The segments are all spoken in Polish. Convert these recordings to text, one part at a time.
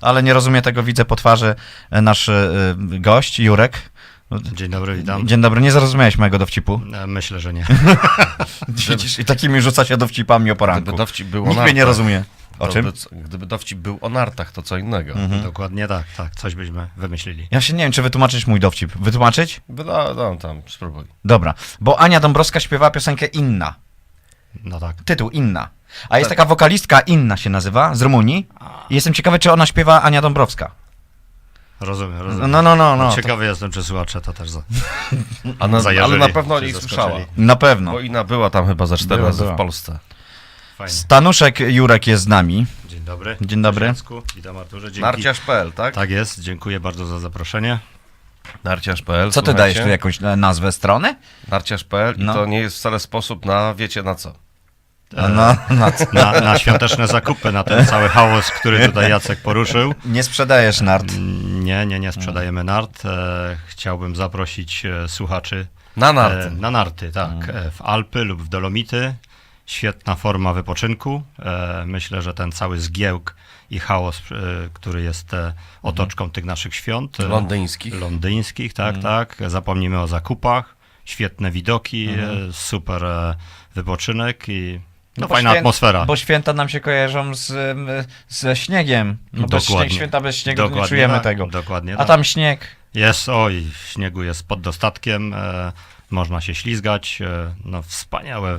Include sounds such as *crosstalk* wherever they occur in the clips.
ale nie rozumie tego, widzę po twarzy e, nasz e, gość, Jurek. Dzień dobry, witam. Dzień dobry, nie zrozumiałeś mojego dowcipu. E, Myślę, że nie. *laughs* Widzisz, i takimi rzuca się dowcipami o poranku. Gdyby dowcip był o Nikt mnie nie nartach, rozumie. O to czym? by- Gdyby dowcip był o nartach, to co innego. Dokładnie tak, tak. Coś byśmy wymyślili. Ja się nie wiem, czy wytłumaczyć mój dowcip. Wytłumaczyć? No, no tam, spróbuj. Dobra, bo Ania Dąbrowska śpiewała piosenkę Inna. No tak. Tytuł Inna. A jest taka wokalistka Inna się nazywa, z Rumunii. I jestem ciekawy, czy ona śpiewa Ania Dąbrowska. Rozumiem, No, rozumiem. no, no, no. no. Ciekawy jestem, czy słuchacze to też za... A na, ale Zajarzyli, na pewno o się niej zaskoczyli. słyszała. Na pewno. Bo Ina była tam chyba za cztery Była, razy była. w Polsce. Fajnie. Stanuszek Jurek jest z nami. Dzień dobry. Dzień dobry. Jacku. Witam Arturze. Dzięki. Narciarz.pl, tak? Tak jest, dziękuję bardzo za zaproszenie. Narciarz.pl. Co ty dajesz tu jakąś e, nazwę strony? Narciarz.pl i No. to nie jest wcale sposób na wiecie na co. No, na co? Na, na świąteczne zakupy, na ten cały chaos, który tutaj Jacek poruszył. Nie sprzedajesz nart. Nie, nie, nie sprzedajemy nart. E, chciałbym zaprosić e, słuchaczy Na narty. E, na narty, tak. E, w Alpy lub w Dolomity. Świetna forma wypoczynku. E, myślę, że ten cały zgiełk i chaos, e, który jest e, otoczką tych naszych świąt. e, Londyńskich. Londyńskich, tak, tak. Zapomnimy o zakupach. Świetne widoki, e, super e, wypoczynek i no, bo fajna świę- atmosfera. Bo święta nam się kojarzą z, ze śniegiem. No bez Dokładnie. śnieg, święta bez śniegu to nie Dokładnie czujemy tak, tego. Dokładnie A tak. tam śnieg. Jest, oj, śniegu jest pod dostatkiem, e, można się ślizgać, e, no wspaniałe,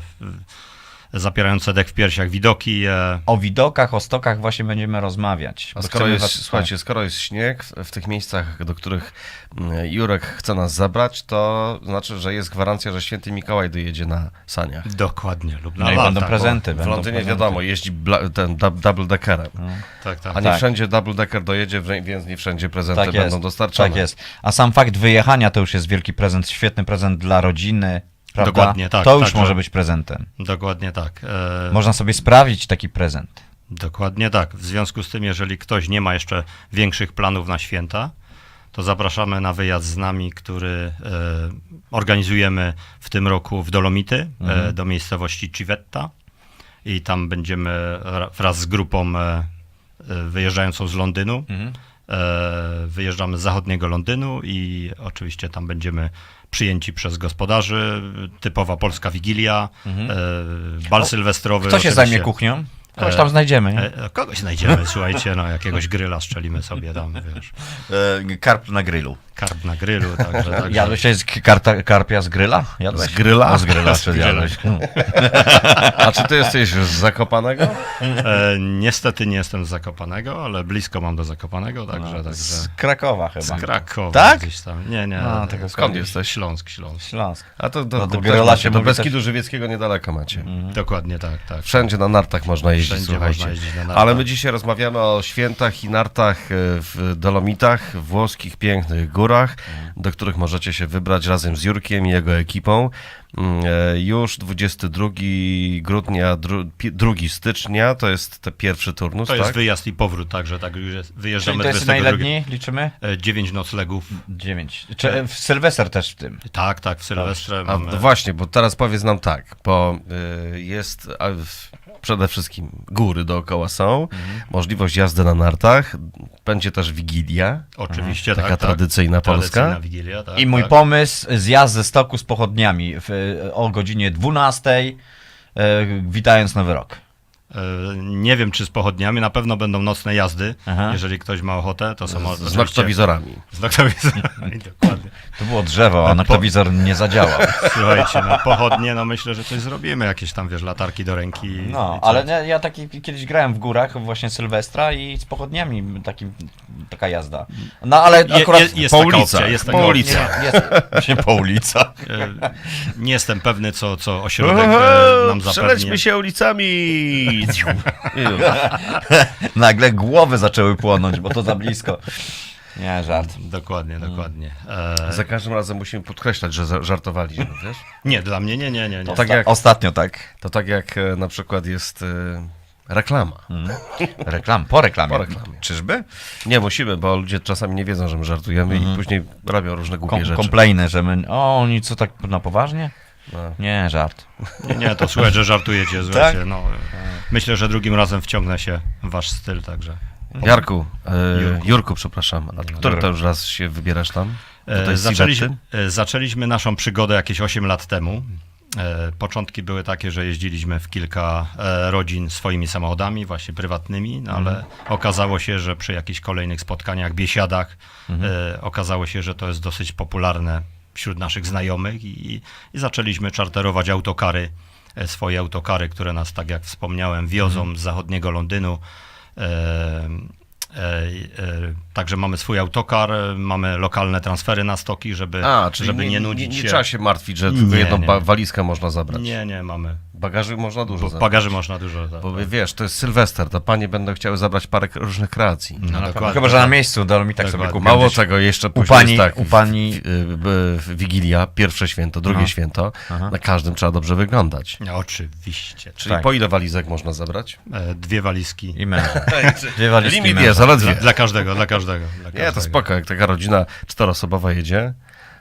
zapierające dech w piersiach widoki. E, O widokach, o stokach właśnie będziemy rozmawiać. A skoro jest, was- słuchajcie, skoro jest śnieg w, w tych miejscach, do których mm, Jurek chce nas zabrać, to znaczy, że jest gwarancja, że święty Mikołaj dojedzie na saniach. dokładnie, lub na No i lata, będą prezenty. W będą Londynie prezenty. wiadomo, jeździ bla, ten double deckerem. Tak, tak. A nie Tak. wszędzie double decker dojedzie, więc nie wszędzie prezenty Tak będą jest, dostarczone. tak jest. A sam fakt wyjechania to już jest wielki prezent, świetny prezent dla rodziny, prawda? Dokładnie, tak, To już także- może być prezentem. Dokładnie tak. E, Można sobie sprawić taki prezent. Dokładnie tak. W związku z tym, jeżeli ktoś nie ma jeszcze większych planów na święta, to zapraszamy na wyjazd z nami, który e, organizujemy w tym roku w Dolomity, e, do miejscowości Civetta. I tam będziemy ra- wraz z grupą e, e, wyjeżdżającą z Londynu. E, wyjeżdżamy z zachodniego Londynu i oczywiście tam będziemy przyjęci przez gospodarzy. Typowa polska wigilia, e, bal sylwestrowy. Kto się oczywiście. zajmie kuchnią? Kogoś tam znajdziemy, nie? E, kogoś znajdziemy, słuchajcie, no jakiegoś gryla strzelimy sobie tam, wiesz, E, karp na grillu. Karp na grylu, także, *laughs* także Jadłeś kiedyś karta, karpia z gryla? Jadłeś? Z gryla? A, z gryla *laughs* Z czy gryla. jadłeś. No. *laughs* A czy ty jesteś z Zakopanego? e, niestety nie jestem z Zakopanego, ale blisko mam do Zakopanego, także, także Z Krakowa chyba. z Krakowa Tak? gdzieś tam, nie, nie, A, tego Skąd jesteś? Śląsk, Śląsk, Śląsk. A to do, No, do Gryla się do mówi Beskidu Żywieckiego niedaleko macie. dokładnie tak, tak. Wszędzie na nartach można jeździć, Wszędzie słuchajcie. można jeździć na nartach. Ale my dzisiaj rozmawiamy o świętach i nartach e, w Dolomitach, włoskich pięknych do których możecie się wybrać razem z Jurkiem i jego ekipą. Mm, e, Już 22 grudnia, dru, pi- 2 stycznia, to jest ten pierwszy turnus, To tak? jest wyjazd i powrót, także tak już jest, Czyli wyjeżdżamy to jest na 22. ile dni? Liczymy? E, Dziewięć noclegów. Dziewięć. Czy e, w Sylwester też w tym? Tak, tak, w Sylwestrze A mamy... no właśnie, bo teraz powiedz nam tak, bo jest przede wszystkim góry dookoła są, Mhm. możliwość jazdy na nartach, będzie też wigilia, Oczywiście, taka tak, tak. tradycyjna polska. Tradycyjna Wigilia, tak, I mój tak. pomysł, zjazd ze stoku z pochodniami w, o godzinie 12, e, witając Nowy Rok. E, Nie wiem, czy z pochodniami, na pewno będą nocne jazdy. Aha. Jeżeli ktoś ma ochotę, to są z oczywiście- noktowizorami. Z noktowizorami, *laughs* *laughs* dokładnie. To było drzewo, a noktowizor nie zadziałał. *laughs* Słuchajcie, no pochodnie, no myślę, że coś zrobimy, jakieś tam, wiesz, latarki do ręki. i- No, ale ja, ja taki kiedyś grałem w górach właśnie Sylwestra i z pochodniami taki, taka jazda. No ale Je- akurat... je- jest po ulicach, jest po ulicach. jest, właśnie po ulicach. E, Nie jestem pewny, co, co ośrodek e, nam zapewni. Przelećmy się ulicami! *laughs* Nagle głowy zaczęły płonąć, bo to za blisko. Nie, żart. Dokładnie, Mm. dokładnie. E, Za każdym razem musimy podkreślać, że żartowaliśmy, wiesz? nie, dla mnie nie, nie, nie. nie. tak jak- Ostatnio tak. To tak jak e, na przykład jest e, reklama. Reklam, po reklamie. Po reklamie. Czyżby? Nie musimy, bo ludzie czasami nie wiedzą, że my żartujemy i później robią różne głupie Kom, rzeczy. komplejny, że my... O, oni co tak na poważnie? No. Nie, żart. Nie, nie, to słuchaj, że żartujecie, słuchajcie, no. Myślę, że drugim razem wciągnę się wasz styl, także. Jarku, e, Jurku. Jurku. przepraszam, a który to już raz się wybierasz tam? E, Zaczęliśmy, e, zaczęliśmy naszą przygodę jakieś 8 lat temu. E, Początki były takie, że jeździliśmy w kilka e, rodzin swoimi samochodami, właśnie prywatnymi, no ale okazało się, że przy jakichś kolejnych spotkaniach, biesiadach, e, okazało się, że to jest dosyć popularne wśród naszych znajomych i, i zaczęliśmy czarterować autokary, e, swoje autokary, które nas, tak jak wspomniałem, wiozą z zachodniego Londynu. E, e, e, Także mamy swój autokar, mamy lokalne transfery na stoki, żeby, A, czyli żeby nie, nie, nie, nudzić nie, się. trzeba się martwić, że Nie, tylko jedną nie. walizkę można zabrać. Nie, nie, mamy. Bagaży można dużo Bo zabrać. bagaży można dużo. Tak, Bo tak. wiesz, to jest Sylwester, to panie będą chciały zabrać parę różnych kreacji. No, dokładnie. Chyba, że na miejscu Dolomitach sobie Dokładnie. kupią Mało gdzieś. tego, jeszcze u pani- tak, u pani- w, w, w, Wigilia, pierwsze święto, drugie Aha. święto, Aha. na każdym trzeba dobrze wyglądać. No, Oczywiście. Czyli Tak. po ile walizek można zabrać? E, Dwie walizki. I męża. *laughs* Dwie walizki Limit jest, ale Dla, dwie. dla każdego, dla każdego. Dla Nie, to każdego. spoko, jak taka rodzina czteroosobowa jedzie,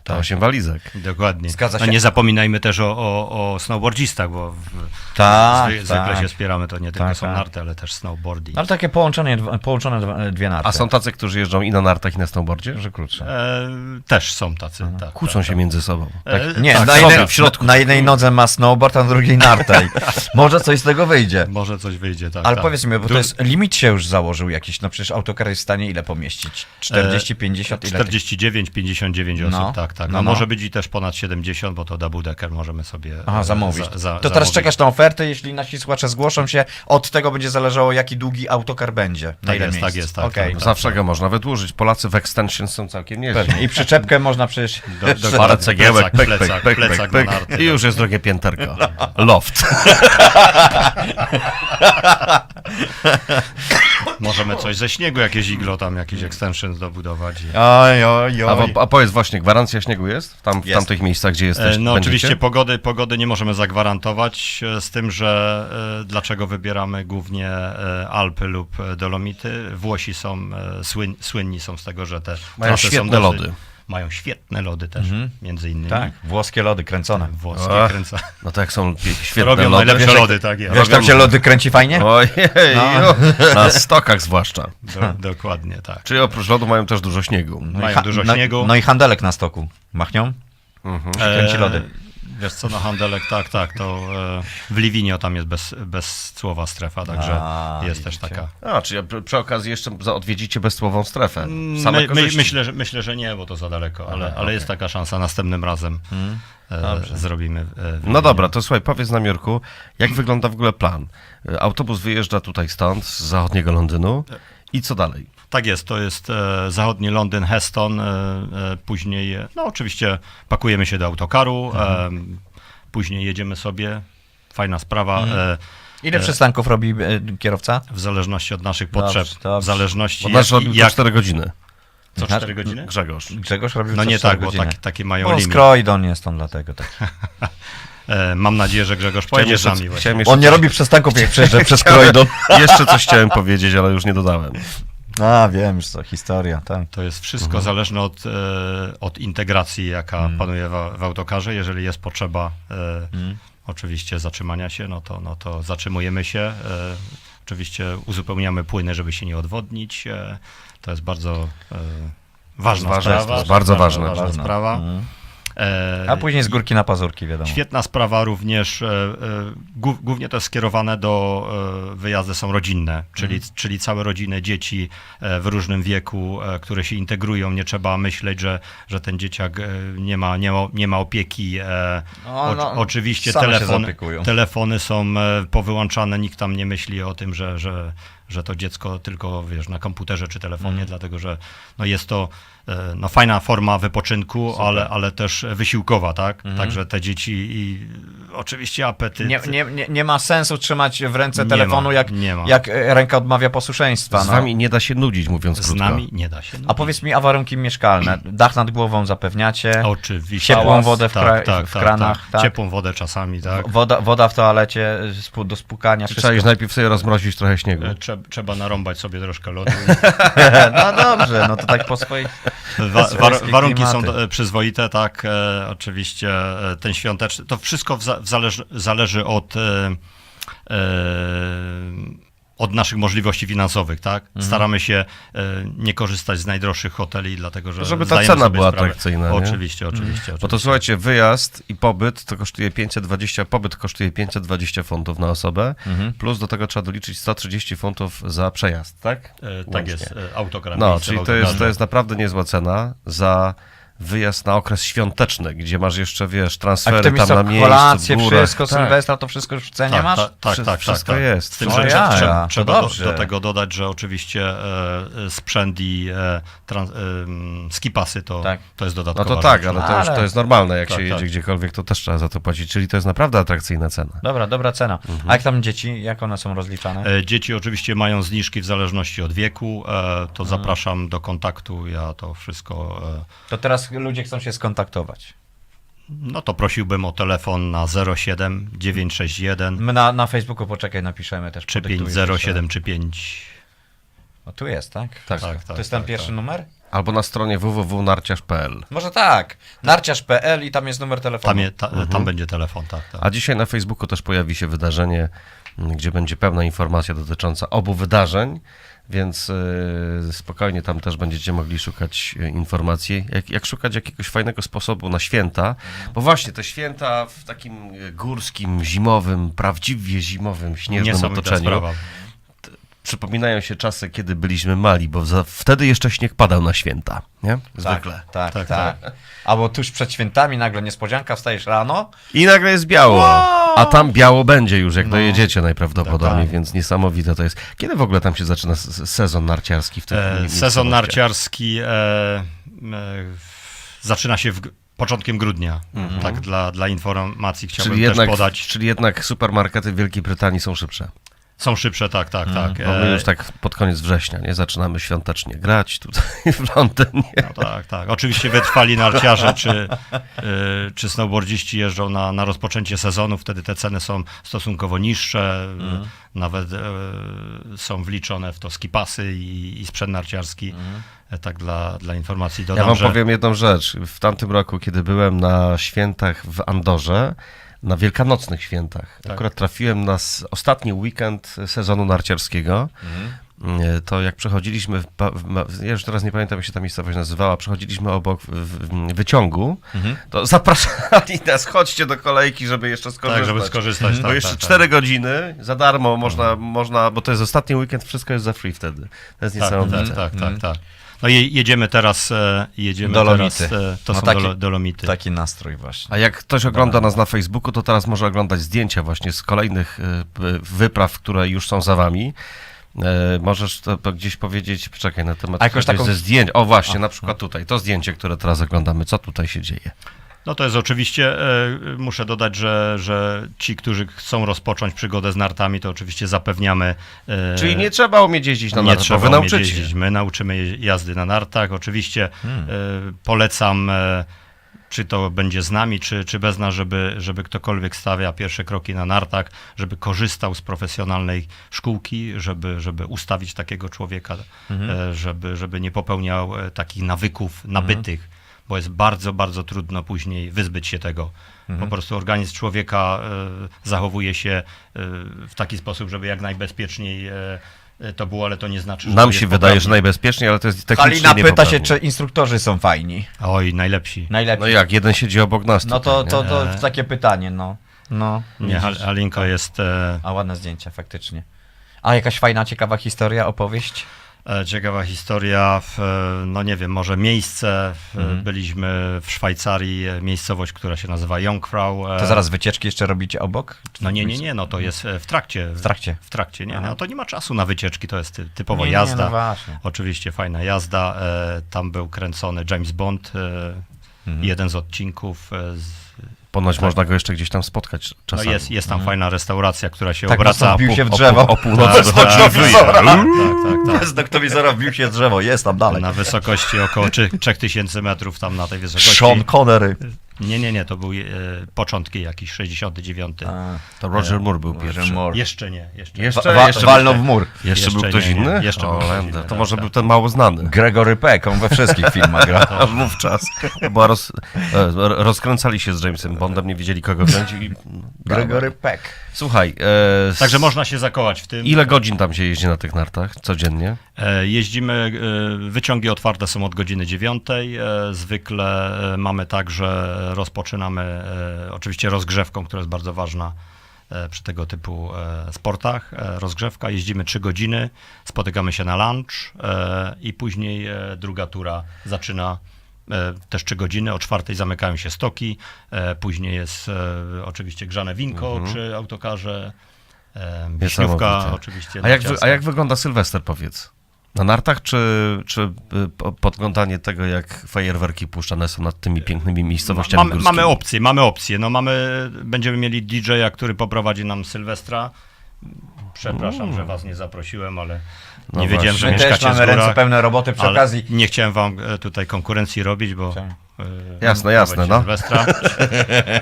to osiem walizek. Dokładnie. Zgadza No się. nie zapominajmy też o, o, o snowboardzistach, bo w, Tak, zwy, zwykle tak. się spieramy, to nie tylko Tak, są tak. narty, ale też snowboarding. Ale takie połączone, połączone dwie narty. A są tacy, którzy jeżdżą i na nartach, i na snowboardzie? że krótsze. E, też są tacy. Tak, Kłócą tak, się tak. między sobą. E, Nie, tak, na, są jednej, w środku. na jednej nodze ma snowboard, a na drugiej nartę. *laughs* Może coś z tego wyjdzie. Może coś wyjdzie, tak. Ale tak. powiedz mi, bo Du- to jest limit się już założył jakiś, no przecież autokar jest w stanie ile pomieścić? 40, 50, ile? 49, 59 osób, No. tak, tak. No, No, no. może być i też ponad 70, bo to double decker możemy sobie Aha, e, zamówić. za- za- to teraz zamówić. czekasz na ofertę, jeśli nasi słuchacze zgłoszą się, od tego będzie zależało, jaki długi autokar będzie. Na Tak ile jest, tak jest, tak, Okej. tak, Zawsze go można wydłużyć. Polacy w extension są całkiem. Pewnie. I przyczepkę można przecież... Do, dokładnie. Parę cegiełek, plecak, plecak, plecak. I już jest drugie pięterko. Loft. *laughs* Możemy coś ze śniegu, jakieś iglo tam, jakiś extension dobudować. I... Oj, oj, A, oj. wo- a powiedz właśnie, gwarancja śniegu jest? Tam, w Jest. tamtych miejscach, gdzie E, jesteś? No będziecie? oczywiście pogody, pogody nie możemy zagwarantować, e, z tym, że e, dlaczego wybieramy głównie e, Alpy lub e, Dolomity. Włosi są, e, słyn, słynni są z tego, że te Mają trasy są dosyć- lody. Mają świetne lody też, Mhm. między innymi. Tak, włoskie lody kręcone. Włoskie Ach, kręca. No to jak są *laughs* świetne Robią lody. najlepsze Wiesz, lody, tak jest. Wiesz, tam się lody kręci fajnie? Ojej, No. no. na stokach zwłaszcza. Do, dokładnie, tak. Czyli oprócz lodu mają też dużo śniegu. No mają dużo no, śniegu. No i handelek na stoku. Machnią? Mhm. Kręci lody. Wiesz co, no handelek, tak, tak, to e, w Liwinio tam jest bez, bez słowa strefa, także A, jest też widzicie. taka. A, czyli przy, przy okazji jeszcze za- odwiedzicie bezsłową strefę. Same My, my, korzyści. myślę, że, myślę, że nie, bo to za daleko, ale, ale jest taka szansa następnym razem. E, Dobrze. zrobimy. E, w No Liwiniu. dobra, to słuchaj, powiedz nam Jurku, jak wygląda w ogóle plan? Autobus wyjeżdża tutaj stąd, z zachodniego Londynu i co dalej? Tak jest, to jest e, zachodni Londyn, Heston, e, e, później, e, no oczywiście pakujemy się do autokaru, e, później jedziemy sobie, fajna sprawa, e, Ile przystanków robi kierowca? w zależności od naszych potrzeb, Dobrze, dobrze. w zależności Bo nasz jak, robił to jak 4 godziny. co 4 godziny? Grzegorz. Grzegorz robił No co nie tak, bo godziny. tak, takie mają Bo on limit. skroidon jest on dlatego. Tak. *laughs* Mam nadzieję, że Grzegorz pojedzie z nami On nie robi przystanków jak przejeżdża *laughs* przez skroidon. Jeszcze coś chciałem powiedzieć, ale już nie dodałem. A, wiem już co, historia, tak. To jest wszystko Mhm. zależne od, e, od integracji, jaka Mm. panuje w, w autokarze. Jeżeli jest potrzeba e, Mm. oczywiście zatrzymania się, no to, no to zatrzymujemy się. E, oczywiście uzupełniamy płyny, żeby się nie odwodnić. E, to jest bardzo e, ważna Ważne jest sprawa. to, bardzo ważne. ważna Ważne. sprawa. Mhm. A później z górki na pazurki, wiadomo. Świetna sprawa również, e, e, głó- głównie to jest skierowane do, e, wyjazdy są rodzinne, czyli, Mhm. czyli całe rodziny, dzieci w różnym wieku, które się integrują, nie trzeba myśleć, że, że ten dzieciak nie ma, nie ma, nie ma opieki. No, o, no, oczywiście telefon, telefony są powyłączane, nikt tam nie myśli o tym, że, że, że to dziecko tylko wiesz, na komputerze czy telefonie, Mhm. dlatego że no, jest to e, no, fajna forma wypoczynku, ale, ale też wysiłkowa, tak? Także te dzieci i oczywiście apetyt. Mhm. Nie, nie, nie, nie ma sensu trzymać w ręce Nie telefonu, ma, jak, nie ma. jak e, ręka odmawia posłuszeństwa. Z no. wami nie da się nudzić, mówiąc z krótko. nami nie da się. A powiedz mi, a warunki mieszkalne? Dach nad głową zapewniacie? Oczywiście. Ciepłą wodę w kra- w kranach, tak? Ciepłą wodę czasami, tak. Woda, woda w toalecie do spłukania, wszystko. trzeba iść najpierw sobie rozmrozić trochę śniegu? E, Trzeba, trzeba narąbać sobie troszkę lodu. *laughs* No dobrze, no to tak po swojej... Wa, war, warunki są klimaty. do, przyzwoite, tak. E, oczywiście e, ten świąteczny. To wszystko w w zależy, zależy od. E, e, od naszych możliwości finansowych, tak? Mhm. Staramy się e, nie korzystać z najdroższych hoteli, dlatego że Żeby ta cena sobie była sprawę. atrakcyjna, nie? Oczywiście, oczywiście. Bo to oczywiście. słuchajcie, wyjazd i pobyt to kosztuje 520, pobyt kosztuje 520 funtów na osobę, Mhm. plus do tego trzeba doliczyć 130 funtów za przejazd, tak? E, tak Łącznie. jest, e, autokar. No, czyli to jest, to jest naprawdę niezła cena za wyjazd na okres świąteczny, gdzie masz jeszcze, wiesz, transfery tam na miejscu, górach. wszystko, tak. Sylwestra, to wszystko już w cenie tak, masz? Tak, tak, Wszy- tak, wszystko tak, jest. Z tym, No że ja, trzeba, trzeba, do, do tego dodać, że oczywiście e, e, sprzęt i e, trans, e, skipasy to, Tak. to jest No dodatkowa to tak, rzecz. ale to już to jest normalne, jak Tak, się jedzie tak. gdziekolwiek, to też trzeba za to płacić, czyli to jest naprawdę atrakcyjna cena. Dobra, dobra cena. A jak tam dzieci, jak one są rozliczane? E, Dzieci oczywiście mają zniżki w zależności od wieku, e, to zapraszam do kontaktu, ja to wszystko, To teraz ludzie chcą się skontaktować. no to prosiłbym o telefon na 07 961 My na, na Facebooku poczekaj, napiszemy też. czy podyktujesz 507 czy 5. O, tu jest, tak? Tak. Tak, tak, to jest ten tak, pierwszy tak. numer? Albo na stronie www.narciarz.pl. Może tak. Narciarz.pl i tam jest numer telefonu. Tam, je, ta, Mhm. tam będzie telefon, tak. tak. A dzisiaj na Facebooku też pojawi się wydarzenie, gdzie będzie pełna informacja dotycząca obu wydarzeń, więc y, spokojnie tam też będziecie mogli szukać y, informacji, jak, jak szukać jakiegoś fajnego sposobu na święta, bo właśnie te święta w takim górskim, zimowym, prawdziwie zimowym, śnieżnym otoczeniu sprawa. Przypominają się czasy, kiedy byliśmy mali, bo za, wtedy jeszcze śnieg padał na święta, nie? Zwykle. Tak, tak, Tak, tak. Albo tuż przed świętami nagle niespodzianka, wstajesz rano. I nagle jest biało. Wow! A tam biało będzie już, jak No. dojedziecie najprawdopodobniej, Tak. więc niesamowite to jest. Kiedy w ogóle tam się zaczyna sezon narciarski w tych E, sezon narciarski e, e, zaczyna się w, początkiem grudnia. Tak, dla, dla informacji chciałbym Czyli też jednak, podać. czyli jednak supermarkety w Wielkiej Brytanii są szybsze. Są szybsze, tak, tak, tak. Bo my E, już tak pod koniec września, nie? Zaczynamy świątecznie grać tutaj *laughs* w Londynie. No tak, tak. Oczywiście wytrwali narciarze czy, y, czy snowboardziści jeżdżą na, na rozpoczęcie sezonu, wtedy te ceny są stosunkowo niższe, y, nawet y, są wliczone w to skipasy i, i sprzęt narciarski. E, Tak dla, dla informacji dodam, Ja wam że... powiem jedną rzecz. W tamtym roku, kiedy byłem na świętach w Andorze, na wielkanocnych świętach, Tak. akurat trafiłem na ostatni weekend sezonu narciarskiego. E, To jak przechodziliśmy, w, w, ja już teraz nie pamiętam jak się ta miejscowość nazywała, przechodziliśmy obok w, wyciągu, to zapraszali *laughs* nas, chodźcie do kolejki, żeby jeszcze skorzystać. Tak, żeby skorzystać. Bo tak, jeszcze tak, tak. 4 godziny za darmo można, można, bo to jest ostatni weekend, wszystko jest za free wtedy. To jest Tak, niesamowite. tak, tak, tak, tak. No je, jedziemy teraz, e, jedziemy Dolomity. teraz, e, to No są taki- dolo, Dolomity. Taki nastrój właśnie. A jak ktoś ogląda nas na Facebooku, to teraz może oglądać zdjęcia właśnie z kolejnych e, p- wypraw, które już są za wami. E, możesz to gdzieś powiedzieć, poczekaj, na temat A jakąś taką- ze zdjęć. O właśnie, na przykład tutaj, to zdjęcie, które teraz oglądamy, co tutaj się dzieje? No to jest oczywiście, e, muszę dodać, że, że ci, którzy chcą rozpocząć przygodę z nartami, to oczywiście zapewniamy. e, Czyli nie trzeba umieć jeździć na nie nartach, trzeba bo wy nauczycie. jeździć. My nauczymy jazdy na nartach. Oczywiście Hmm. e, polecam, czy to będzie z nami, czy, czy bez nas, żeby, żeby ktokolwiek stawia pierwsze kroki na nartach, żeby korzystał z profesjonalnej szkółki, żeby, żeby ustawić takiego człowieka, Mhm. żeby, żeby nie popełniał takich nawyków nabytych, bo jest bardzo, bardzo trudno później wyzbyć się tego. Mhm. Po prostu organizm człowieka e, zachowuje się e, w taki sposób, żeby jak najbezpieczniej e, to było, ale to nie znaczy, że Nam to się jest wydaje, że najbezpieczniej, ale to jest technicznie Halina pyta się, czy instruktorzy są fajni. Oj, najlepsi. Najlepiej. No jak, jeden siedzi obok nas No to, nie? to, to takie pytanie, no. No. Nie, jest A ładne zdjęcia, faktycznie. A jakaś fajna, ciekawa historia, opowieść? E, ciekawa historia. E, no nie wiem, może miejsce. W, Mhm. Byliśmy w Szwajcarii, e, miejscowość, która się nazywa Jungfrau. e, To zaraz wycieczki jeszcze robicie obok? No nie, nie, nie, no to jest e, w trakcie. W trakcie. W trakcie, nie. Aha. No to nie ma czasu na wycieczki, to jest ty, typowo Nie, nie, jazda. no właśnie. Oczywiście fajna jazda. E, tam był kręcony James Bond, e, Mhm. jeden z odcinków. E, z, Ponoć można go jeszcze gdzieś tam spotkać no czasami. jest, jest tam fajna restauracja, która się Mhm. Tak, obraca. mocno wbił się w o, drzewo. o północy Tak, wychodzi tak, tak, tak, tak, tak. Bez noktowizora wbił się w drzewo, jest tam dalej. Na wysokości około 3, 3000 metrów tam na tej wysokości. Sean Connery. Nie, nie, nie, to był e, początki jakiś 69. A, To Roger Moore był Roger pierwszy. Moore. Jeszcze nie, jeszcze. Jeszcze, Wa- jeszcze, walnął w mur. jeszcze, Jeszcze był ktoś nie, nie. inny? Jeszcze o, był ktoś inny, To tak, może tak. był ten mało znany. Gregory Peck, on we wszystkich *laughs* filmach gra. Wówczas była roz, e, rozkręcali się z Jamesem Bondem, nie wiedzieli kogo wziąć i... Gregory Peck. Słuchaj, e, Także można się zakołać w tym. ile godzin tam się jeździ na tych nartach codziennie? E, Jeździmy, e, wyciągi otwarte są od godziny 9. E, Zwykle e, mamy tak, że rozpoczynamy e, oczywiście rozgrzewką, która jest bardzo ważna e, przy tego typu e, sportach. Rozgrzewka, jeździmy 3 godziny, spotykamy się na lunch i później druga tura zaczyna też 3 godziny, o czwartej zamykają się stoki, później jest oczywiście grzane winko przy autokarze, wiśniówka oczywiście. A jak, wy, a jak wygląda Sylwester, powiedz? Na nartach, czy, czy y, po- podglądanie tego, jak fajerwerki puszczane są nad tymi pięknymi miejscowościami mamy, górskimi? mamy opcje, mamy opcje. No mamy, będziemy mieli DJ-a, który poprowadzi nam Sylwestra. Przepraszam, że was nie zaprosiłem, ale No nie wiedziałem, że My też mieszkacie mamy z ręce pełne roboty przy ale okazji. nie chciałem wam e, tutaj konkurencji robić, bo... Czemu? e, Jasne, jasne, prowadzi no. Sylwestra. *laughs*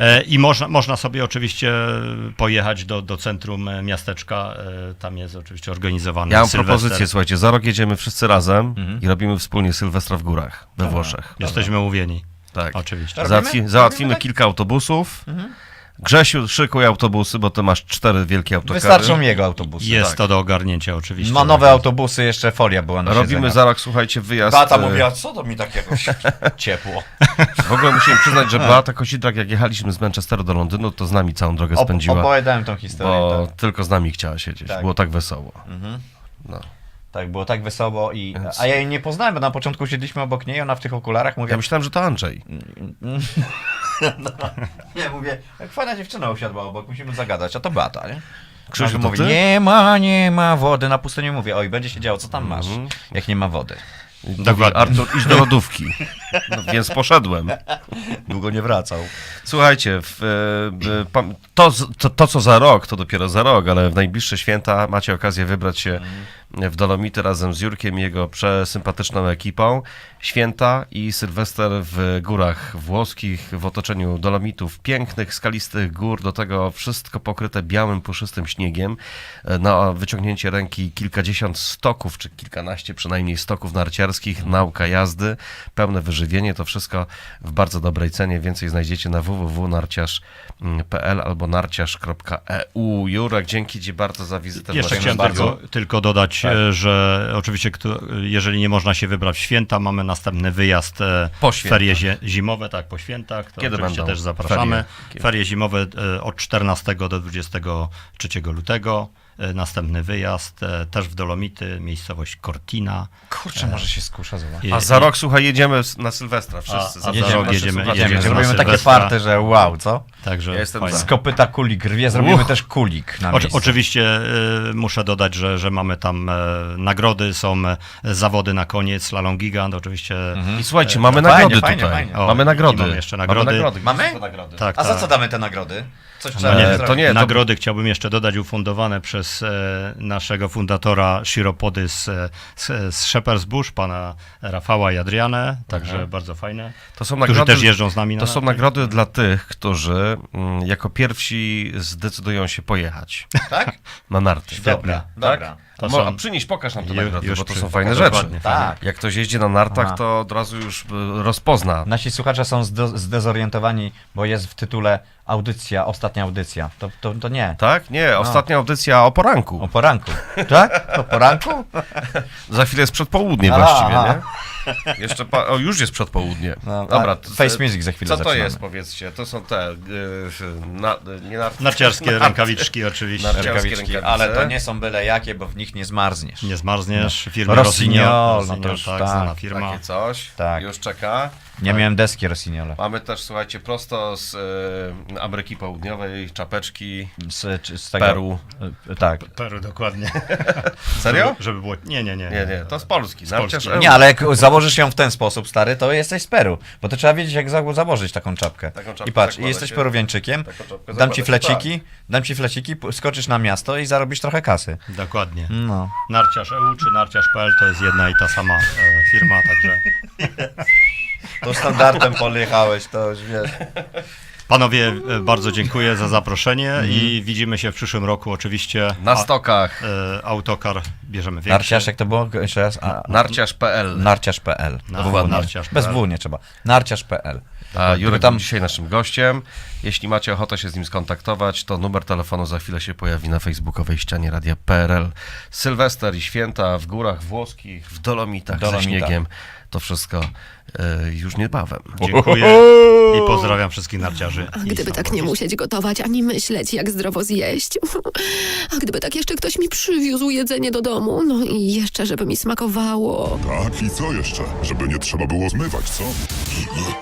E, I można, można sobie oczywiście pojechać do, do centrum e, miasteczka. e, Tam jest oczywiście organizowany Ja mam Sylwester. propozycję, słuchajcie, za rok jedziemy wszyscy razem Mhm. i robimy wspólnie Sylwestra w górach, we Włoszech. Jesteśmy umówieni. Tak. Oczywiście. Robimy? Załatwi, Robimy załatwimy tak? kilka autobusów. Grzesiu, szykuj autobusy, bo ty masz cztery wielkie autokary. Wystarczą jego autobusy. Jest tak. to do ogarnięcia oczywiście. Ma nowe autobusy, jeszcze folia była na Robimy siedzeniach. za rok, słuchajcie, wyjazd. Beata e, mówiła, co to mi takiego *laughs* ciepło. W ogóle musimy przyznać, że Beata Kosidrak, jak jechaliśmy z Manchesteru do Londynu, to z nami całą drogę Op- spędziła. opowiadałem tą historię. Bo Tak. tylko z nami chciała siedzieć. Tak. Było tak wesoło. No. tak, było tak wesoło i... Więc- A ja jej nie poznałem, bo na początku siedliśmy obok niej, ona w tych okularach mówi... Ja myślałem, że to Andrzej. *laughs* *laughs* Nie, mówię, jak fajna dziewczyna usiadła obok, musimy zagadać, a to Beata, nie? Krzysiu, Krzysiu to mówi, ty? nie ma, nie ma wody, na pustyni mówię, oj, będzie się działo, co tam masz, Mhm. jak nie ma wody. Dokładnie. Artur, idź do lodówki. No, więc poszedłem. Długo nie wracał. Słuchajcie, w, e, pam- to, to, to co za rok, to dopiero za rok, ale w najbliższe święta macie okazję wybrać się w Dolomity razem z Jurkiem i jego przesympatyczną ekipą. Święta i Sylwester w górach włoskich, w otoczeniu Dolomitów, pięknych, skalistych gór, do tego wszystko pokryte białym, puszystym śniegiem. E, Na wyciągnięcie ręki kilkadziesiąt stoków, czy kilkanaście przynajmniej stoków narciarskich, nauka jazdy, pełne wyżywienie, to wszystko w bardzo dobrej cenie. Więcej znajdziecie na www.narciarz.pl albo narciarz.eu. Jurek, dzięki Ci bardzo za wizytę. Jeszcze chciałem bardzo. tylko, tylko dodać, Tak. e, że oczywiście, jeżeli nie można się wybrać w święta, mamy następny wyjazd e, Po świętach. ferie zimowe, tak, po świętach. To Kiedy oczywiście będą też zapraszamy. ferie? Ferie, zimowe e, od 14 do 23 lutego. E, Następny wyjazd e, też w Dolomity, miejscowość Cortina. Kurczę, może się skusza zobacz. A za rok, słuchaj, jedziemy na Sylwestra wszyscy. A- a za rok jedziemy- jedziemy zrobimy takie party, że wow, co? Także Ja jestem fajnie. Z kopyta kulik rwie, zrobimy Uch. też kulik na miejscu. oczywiście y, muszę dodać, że, że mamy tam e, nagrody, są e, zawody na koniec, slalom gigant, oczywiście. I słuchajcie, mamy Fajnie, nagrody fajnie, tutaj. fajnie. O, mamy nagrody. mamy jeszcze nagrody. Mamy? Gdzie są te nagrody? Tak, A za tak. co damy te nagrody? Coś No nie, to nie, to- Nagrody chciałbym jeszcze dodać ufundowane przez e, naszego fundatora Shiropody z, e, z, z Shepherd's Bush, pana Rafała i Adrianę, także bardzo fajne. To są Którzy nagrody, też jeżdżą z nami na to są nagrody dla tych, którzy mm, jako pierwsi zdecydują się pojechać Tak? *laughs* na narty. Dobra, dobra. Tak? To Mo- są- a przynieś, pokaż nam te Ju- nagrody, już bo to są fajne rzeczy. fajnie. Tak. Jak ktoś jeździ na nartach, Aha. to od razu już rozpozna. Nasi słuchacze są zdezorientowani, bo jest w tytule audycja, ostatnia audycja. To, to, to nie. Tak? Nie, ostatnia audycja o poranku. O poranku. Tak? O poranku? *laughs* Za chwilę jest przedpołudnie Aha, właściwie, nie? Jeszcze pa- o, już jest przedpołudnie. No, Dobra. to- Face Music za chwilę Co to zaczynamy. jest, powiedzcie? To są te, y, na, nie narty, Narciarskie *laughs* narty. rękawiczki oczywiście. Narciarskie Rękawiczki, ale to nie są byle jakie, bo w nich nie zmarzniesz. Nie zmarzniesz, firma Rossignol, Rossignol, no to już tak, tak. znana firma. Takie coś. Tak. Już czeka. Nie miałem deski Rossignole. Mamy też, słuchajcie, prosto z y, Ameryki Południowej, czapeczki. Z, z tego, Peru. y, Tak. Peru, dokładnie. *laughs* Serio? Żeby, żeby było... Nie, nie, nie. Nie, nie, to z Polski. Z Polski. Nie, ale jak założysz ją w ten sposób, stary, to jesteś z Peru. Bo to trzeba wiedzieć, jak za- założyć taką czapkę. Taką czapkę I patrz, i zakłada jesteś się- peruwiańczykiem, Taką czapkę dam ci zakłada się, fleciki, dam ci fleciki, p- skoczysz na miasto i zarobisz trochę kasy. Dokładnie. No. Narciarz EU czy narciarz.pl to jest jedna i ta sama e, firma, także *laughs* To standardem podjechałeś, to już wiesz. Panowie, e, bardzo dziękuję za zaproszenie i widzimy się w przyszłym roku oczywiście. Na A- stokach. e, Autokar bierzemy większy. Narciarz, jak to było jeszcze raz? A, Narciarz.pl. narciarz.pl. Na. Bez W nie trzeba. Narciarz.pl. A Jurek tam- dzisiaj naszym gościem. Jeśli macie ochotę się z nim skontaktować, to numer telefonu za chwilę się pojawi na facebookowej ścianie radia PRL. Sylwester i święta w górach włoskich, w Dolomitach, Dolomitach. ze śniegiem. To wszystko e, już niebawem. *laughs* Dziękuję i pozdrawiam wszystkich narciarzy. A gdyby tak nie musieć gotować, ani myśleć, jak zdrowo zjeść. *laughs* A gdyby tak jeszcze ktoś mi przywiózł jedzenie do domu, no i jeszcze, żeby mi smakowało. Tak i co jeszcze? Żeby nie trzeba było zmywać, co? *laughs*